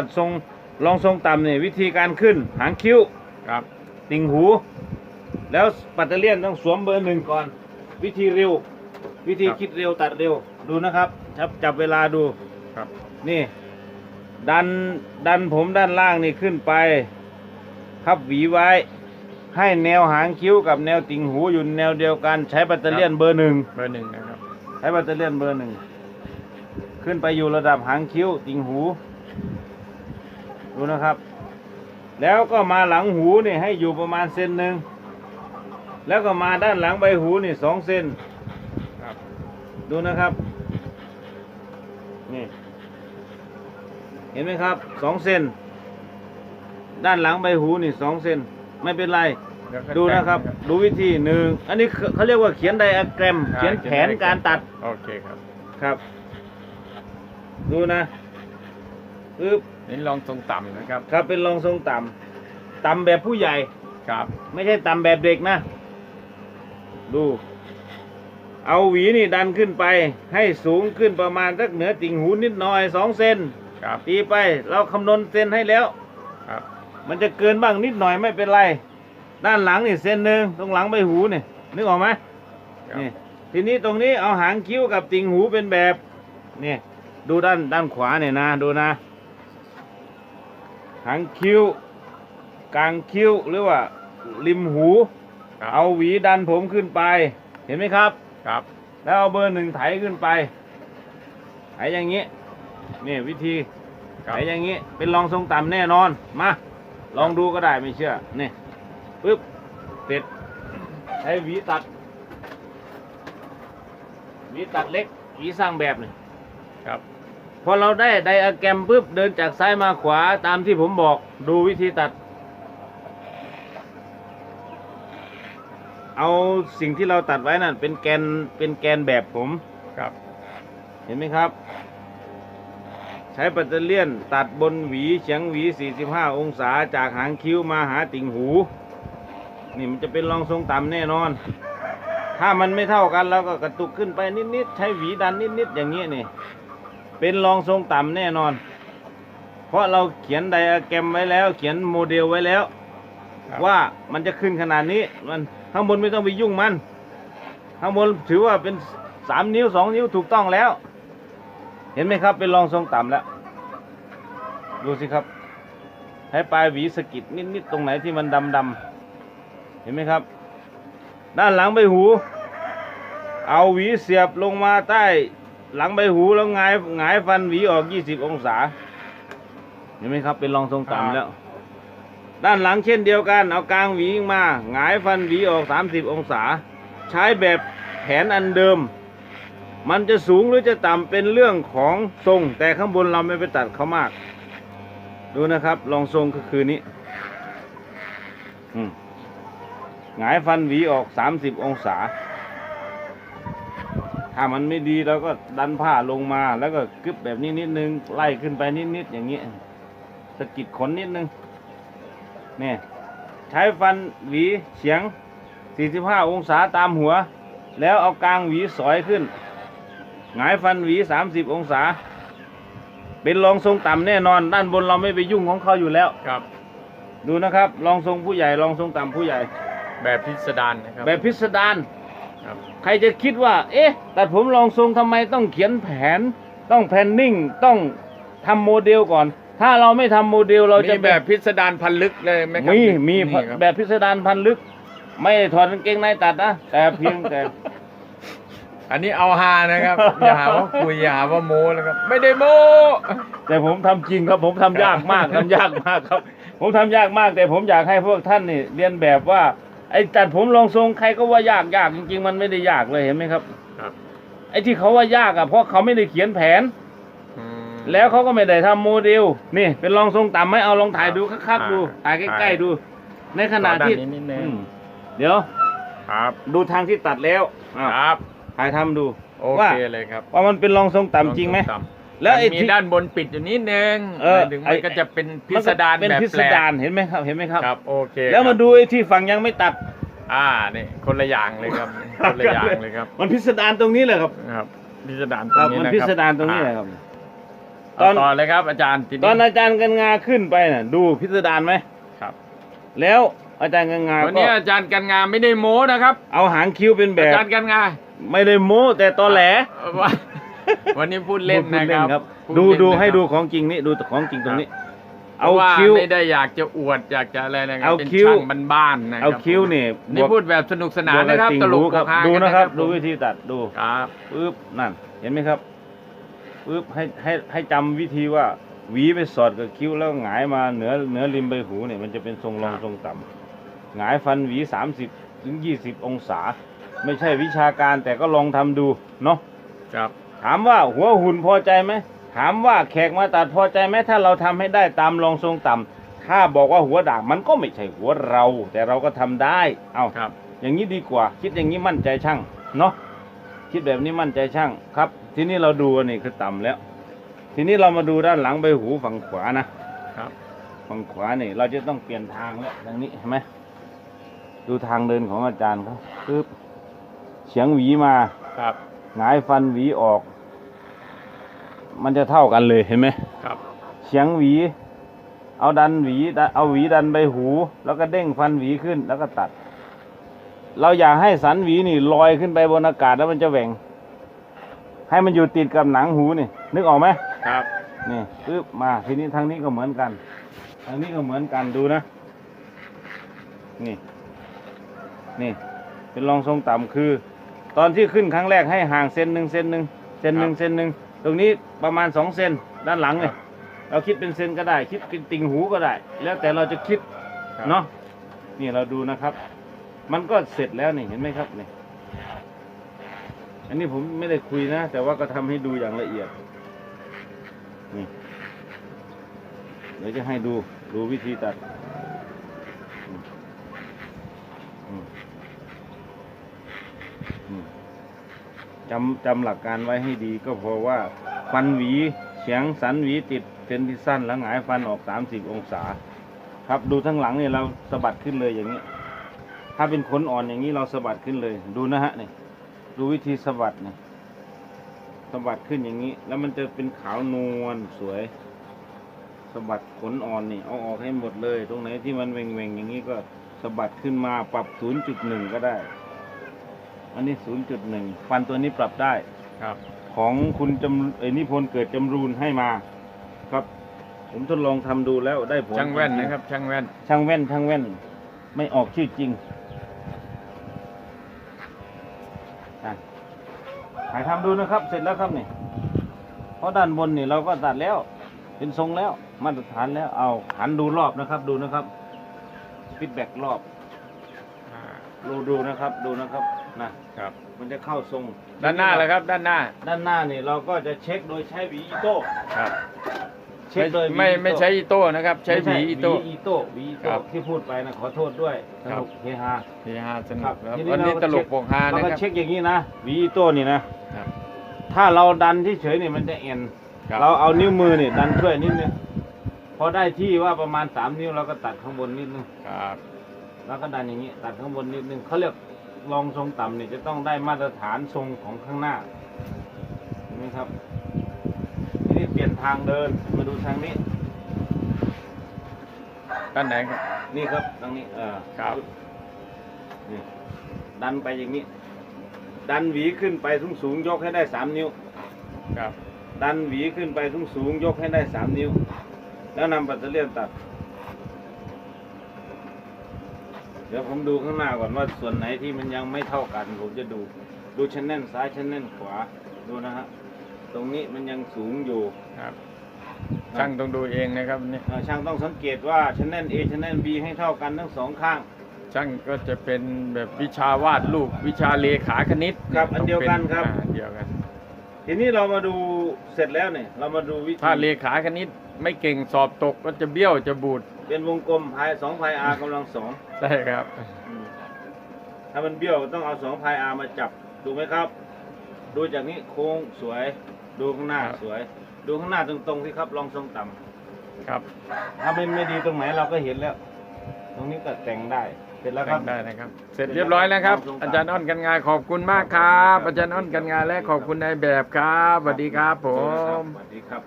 ตัดทรงรองทรงต่ำเนี่ยวิธีการขึ้นหางคิ้วครับติ่งหู แล้วปัตเตอร์เลียนต้องสวมเบอร์หนึ่งก่อน วิธีเร็ว วิธีคิดเร็วตัดเร็วดูนะครับจับจับเวลาดูครับนี่ ดันดันผมด้านล่างนี่ขึ้นไป พับหวีไว้ ให้แนวหางคิ้วกับแนวติ่งหูอยู่แนวเดียวกันใช้ปัตเตอร์เลียนเบอร์หนึ่ง เบอร์หนึ่งนะครับ ใช้ปัตเตอร์เลียนเบอร์หนึ่ง ขึ้นไปอยู่ระดับหางคิ้วติ่งหู ดูนะครับ แล้วก็มาหลังหูนี่ให้อยู่ประมาณเซนหนึ่งแล้วก็มาด้านหลังใบหูนี่สองเซนครับดูนะครับ นี่ เห็นไหมครับสองเซนด้านหลังใบหูนี่สองเซนไม่เป็นไรแล้วก็ดูนะครับแต่งดูวิธีหนึ่งอันนี้เขาเขาเรียกว่าเขียนไดอะแกรมอ่าเขียนแผนการตัด โอเคครับ ครับ ดูนะ ปึ๊บนี่ลองทรงต่ำนะครับ ครับเป็นรองทรงต่ำต่ำแบบผู้ใหญ่ ครับไม่ใช่ต่ำแบบเด็กนะ ดู เอาหวีนี่ดันขึ้นไป ให้สูงขึ้นประมาณสักเหนือติ่งหูนิดหน่อยสองเซนครับ ตีไป เราคำนวณเซนให้แล้วครับ มันจะเกินบ้างนิดหน่อยไม่เป็นไร ด้านหลังนี่เซนหนึ่งตรงหลังใบหูนี่นึกออกไหมครับ นี่ทีนี้ตรงนี้เอาหางคิ้วกับติ่งหูเป็นแบบนี่ดูด้านด้านขวาเนี่ยนะ ดูนะ หางคิ้ว กลางคิ้วหรือว่าริมหู ครับ เอาหวีดันผมขึ้นไป เห็นไหมครับ ครับ แล้วเอาเบอร์หนึ่งไถขึ้นไปไถอย่างนี้นี่วิธีครัไถบอย่างนี้เป็นรองทรงต่ำแน่นอนมาลองดูก็ได้ไม่เชื่อนี่ปึ๊บเสร็จใช้หวีตัดหวีตัดเล็กหวีสร้างแบบนี่ครับ พอเราได้ไดอะแกรมปุ๊บเดินจากซ้ายมาขวาตามที่ผมบอกดูวิธีตัด เอาสิ่งที่เราตัดไว้นั่นเป็นแกนเป็นแกนแบบผมครับ เห็นไหมครับ ใช้ปัตเตอร์เลียนตัดบนหวีเฉียงหวี 45 องศาจากหางคิ้วมาหาติ่งหู นี่มันจะเป็นรองทรงต่ำแน่นอน ถ้ามันไม่เท่ากันเราก็กระตุกขึ้นไปนิดๆใช้หวีดันนิดๆอย่างนี้นี่ เป็นรองทรงต่ำแน่นอน เพราะเราเขียนไดอะแกรมไว้แล้ว เขียนโมเดลไว้แล้ว ครับ ว่ามันจะขึ้นขนาดนี้มันข้างบนไม่ต้องไปยุ่งมัน ข้างบนถือว่าเป็นสามนิ้วสองนิ้วถูกต้องแล้ว เห็นไหมครับ เป็นรองทรงต่ำแล้ว ดูสิครับ ให้ปลายหวีสะกิดนิดๆตรงไหนที่มันดำๆเห็นไหมครับ ด้านหลังใบหู เอาหวีเสียบลงมาใต้ หลังใบหูแล้วหงายหงายฟันหวีออก20องศา เห็นไหมครับ เป็นรองทรงต่ำแล้ว ด้านหลังเช่นเดียวกัน เอากลางหวีมาหงายฟันหวีออก 30 องศา ใช้แบบแผนอันเดิม มันจะสูงหรือจะต่ำเป็นเรื่องของทรง แต่ข้างบนเราไม่ไปตัดเขามาก ดูนะครับลองทรงก็คือนี้อืมหงายฟันหวีออก 30 องศา ถ้ามันไม่ดีเราก็ดันผ้าลงมา แล้วก็กึบแบบนี้นิดนึง ไล่ขึ้นไปนิดๆอย่างนี้สะกิดขนนิดนึงเนี่ยใช้ฟันหวีเฉียง 45 องศาตามหัว แล้วเอากลางหวีสอยขึ้น หงายฟันหวี 30 องศา เป็นรองทรงต่ำแน่นอน ด้านบนเราไม่ไปยุ่งของเขาอยู่แล้วครับ ดูนะครับรองทรงผู้ใหญ่รองทรงต่ำผู้ใหญ่ แบบพิสดารนะครับ แบบพิสดาร ครับใครจะคิดว่า เอ๊ะตัดผมรองทรงทำไมต้องเขียนแผน ต้องแพลนนิ่งต้องทำโมเดลก่อน ถ้าเราไม่ทำโมเดลเราจะมีแบบพิสดารพันลึกเลยไหมครับมีมีนี่ครับ แบบพิสดารพันลึก ไม่ได้ถอดกางเกงในตัดนะแต่เพียงแต่ อันนี้เอาฮานะครับ อย่าหาว่าคุยอย่าหาว่าโม้นะครับ ไม่ได้โม้ แต่ผมทำจริงครับผมทำยากมาก ทำยากมากครับ ผมทำยากมากแต่ผมอยากให้พวกท่านนี่เรียนแบบว่า ไอ้ตัดผมรองทรงใครก็ว่ายากยากจริง ๆ มันไม่ได้ยากเลยเห็นไหมครับ ครับ ไอ้ที่เขาว่ายากอะเพราะเขาไม่ได้เขียนแผน อืม แล้วเขาก็ไม่ได้ทำโมเดล นี่ เป็นรองทรงต่ำไหมเอาลองถ่ายดูคักๆดูถ่ายใกล้ๆดู ในขณะที่ขอด้านนี้นิดนึง อืมเดี๋ยว ครับ ดูทางที่ตัดแล้วอ้าวครับ ถ่ายทำดู โอว่า เคเลยครับว่ามันเป็นรองทรงต่ำจริงไหมต่ำ แล้วไอ้มีที่ ด้านบนปิดอยู่นิดนึงเออหมายถึงไอ้ มันก็จะเป็นพิสดารเป็นแบบพิสแปลกดารเห็นไหมครับเห็นไหมครับ ครับโอเคแล้วมาครับดูไอ้ที่ฝั่งยังไม่ตัด อ่านี่คนละอย่างเลยครับ คนละอย่างเลยครับมันพิสดารตรงนี้แหละครับครับพิสดารตครรับงนี้มันนะพิครับสดารตรงนี้แหละครับตอนเอาต่อเลยครับอาจารย์ทีตอนอาจารย์กันงาขึ้นไปน่ะ ดูพิสดารไหมครับแล้วอาจารย์กันงาวันก็นี้อาจารย์กันงานไม่ได้โม้นะครับ เอาหางคิ้วเป็นแบอาบ จารย์กันงานไม่ได้โม้แต่ตอแหลว่า วันนี้พูดเล่นพูนะดครับพูดเล่นพูดูเล่นดูให้นะครับ ดูของจริงนี่ดูของจริงตรงนี้เพเอาราะว่าคิ้ว ไม่ได้อยากจะอวดอยากจะอะไรนะครับเอาเป็นคิ้ว ช่างบ้านๆนะครัเอาคิ้วนี่นี่บวกพูดแบบสนุกสนานบวกนะครับติ่งตลกหูครับโปกฮาดูกันะครับผมดูวิธีตัดดูครับ ปึ๊บนั่น เห็นไหมครับปึ๊บให้ให้ให้จำวิธีว่าหวีไปสอดกับคิ้วแล้วหงายมาเหนือเหนือริมใบหูเนี่ยมันจะเป็นทรงรองทรงต่ำหงายฟันหวีสามสิบถึงยี่สิบองศา ไม่ใช่วิชาการแต่ก็ลองทำดูเนาะ ครับ ถามว่าหัวหุ่นพอใจไหมถามว่าแขกมาตัดพอใจไหมถ้าเราทำให้ได้ตามรองทรงต่ำถ้าบอกว่าหัวด่างมันก็ไม่ใช่หัวเรา แต่เราก็ทำได้ เอาครับ อย่างนี้ดีกว่า คิดอย่างนี้มั่นใจช่างเนาะคิดแบบนี้มั่นใจช่างครับ ทีนี้เราดูอันนี่คือต่ำแล้ว ทีนี้เรามาดูด้านหลังใบหูฝั่งขวานะครับ ฝั่งขวานี่ เราจะต้องเปลี่ยนทางแล้วทางนี้เห็นไหมดูทางเดินของอาจารย์เขาปึ๊บเฉียงหวีมาครับ หงายฟันหวีออก มันจะเท่ากันเลยเห็นไหมครับเฉียงหวี เอาดันหวีดันเอาหวีดันใบหู แล้วก็เด้งฟันหวีขึ้นแล้วก็ตัด เราอยากให้สันหวีนี่ลอยขึ้นไปบนอากาศแล้วมันจะแหว่ง ให้มันอยู่ติดกับหนังหูนี่ นึกออกไหมครับ นี่ปึ๊บมาทีนี้ทางนี้ก็เหมือนกัน ทางนี้ก็เหมือนกันดูนะ นี่ นี่ เป็นรองทรงต่ำคือ ตอนที่ขึ้นครั้งแรกให้ห่างเซนหนึ่งเซนหนึ่งเซนหนึ่งเซนหนึ่งตรงนี้ประมาณสองเซนด้านหลังเนี่ยเราคิดเป็นเซนก็ได้ คิดเป็นติ่งหูก็ได้ แล้วแต่เราจะคิดครับเนาะนี่เราดูนะครับ มันก็เสร็จแล้วนี่เห็นไหมครับนี่อันนี้ผมไม่ได้คุยนะ แต่ว่าก็ทำให้ดูอย่างละเอียดนี่เดี๋ยวจะให้ดูดูวิธีตัดอืมอืมอืม จำจำหลักการไว้ให้ดีก็เพราะว่าฟันหวีเฉียงสันหวีติดเส้นที่สั้นแล้วหงายฟันออกสามสิบองศา ครับดูทั้งหลังเนี่ยเราสะบัดขึ้นเลยอย่างนี้ ถ้าเป็นขนอ่อนอย่างนี้เราสะบัดขึ้นเลย ดูนะฮะนี่ดูวิธีสะบัดเนี่ยสะบัดขึ้นอย่างนี้ แล้วมันจะเป็นขาวนวลสวยสะบัดขนอ่อนนี่เอาออกให้หมดเลย ตรงไหนที่มันเวงๆอย่างนี้ก็สะบัดขึ้นมาปรับ 0.1 ก็ได้ อันนี้ 0.1 ฟันตัวนี้ปรับได้ครับ ของคุณจำเอ้ยนิพนธ์เกิดจำรูนให้มาครับ ผมทดลองทำดูแล้วได้ผลช่างแว่นจงๆนะครับ ช่างแว่น ช่างแว่นช่างแว่น ไม่ออกชื่อจริงอะถ่ายทำดูนะครับ เสร็จแล้วครับนี่เพราะด้านบนนี่เราก็ตัดแล้ว เป็นทรงแล้วมาตรฐานแล้วเอาหันดูรอบนะครับ ดูนะครับฟีดแบ็กรอบ ดูดูนะครับดูนะครับนะครับ มันจะเข้าทรงด้านหน้าเลยครับ ด้านหน้าด้านหน้านี่เราก็จะเช็คโดยใช้หวีอีโต้ครับเช็คโดยหวีไม่อีโต้ไม่ใช้อีโต้นะครับ ใช้หวีอีโต้หวีอีโต้หวีอีครัโต้บที่พูดไปนะขอโทษด้วยสครับ นุกเฮฮา เฮฮาสนุครักบครับทีนี้วันนี้เราก็ตลกเช็คโปกฮาเรานะก็ครับ เช็คอย่างนี้นะหวีอีโต้นี่นะ ครับถ้าเราดันที่เฉยๆนี่มันจะเอ็น ครับ เราเอานิ้วมือนี่ดันช่วยนิดนึงพอได้ที่ว่าประมาณสามนิ้วเราก็ตัดข้างบนนิดนึง ครับ แล้วก็ดันอย่างนี้ตัดข้างบนนิดนึงเขาเรียกรองทรงต่ำเนี่ยจะต้องได้มาตรฐานทรงของข้างหน้าเห็นไหมครับทีนี้เปลี่ยนทางเดินมาดูทางนี้ด้านไหนครับ นี่ครับทางนี้เออครับนี่ดันไปอย่างนี้ ดันหวีขึ้นไปสูงสูงๆยกให้ได้สามนิ้ว ครับ ดันหวีขึ้นไปสูงสูงๆยกให้ได้สามนิ้ว แล้วนำปัตเตอร์เลียนตัด เดี๋ยวผมดูข้างหน้าก่อนว่าส่วนไหนที่มันยังไม่เท่ากัน ผมจะดู ดูชั้นแน่นซ้ายชั้นแน่นขวา ดูนะฮะ ตรงนี้มันยังสูงอยู่ครับ ช่างต้องดูเองนะครับนี่เอ่อช่างต้องสังเกตว่าชั้นแน่น A ชั้นแน่น B ให้เท่ากันทั้งสองข้าง ช่างก็จะเป็นแบบวิชาวาดรูปวิชาเลขาคณิตครับอันเดียวกันครับ อ่าอันเดียวกัน ทีนี้เรามาดูเสร็จแล้วเนี่ย เรามาดูวิธีถ้าเลขาคณิตไม่เก่งสอบตกก็จะเบี้ยวจะบูด เป็นวงกลมพายสองพาย R กำลังสองใช่ครับอืมถ้ามันเบี้ยวต้องเอาสองพาย R มาจับถูกไหมครับ ดูจากนี้โค้งสวย ดูข้างหน้าครับสวย ดูข้างหน้าตรงๆที่ครับลองทรงต่ำครับ ถ้ามันไม่ดีตรงไหนเราก็เห็นแล้ว ตรงนี้ก็แต่งได้เสร็จแล้วคแต่รับงได้นะครับ เสร็จเรียบร้อยแล้วครับ อาจารย์อ้อนกันงานขอบคุณมากครับ อาจารย์อ้อนกันงานและขอบคุณนายแบบครับสวัสดีครับผมสวัสดีครับ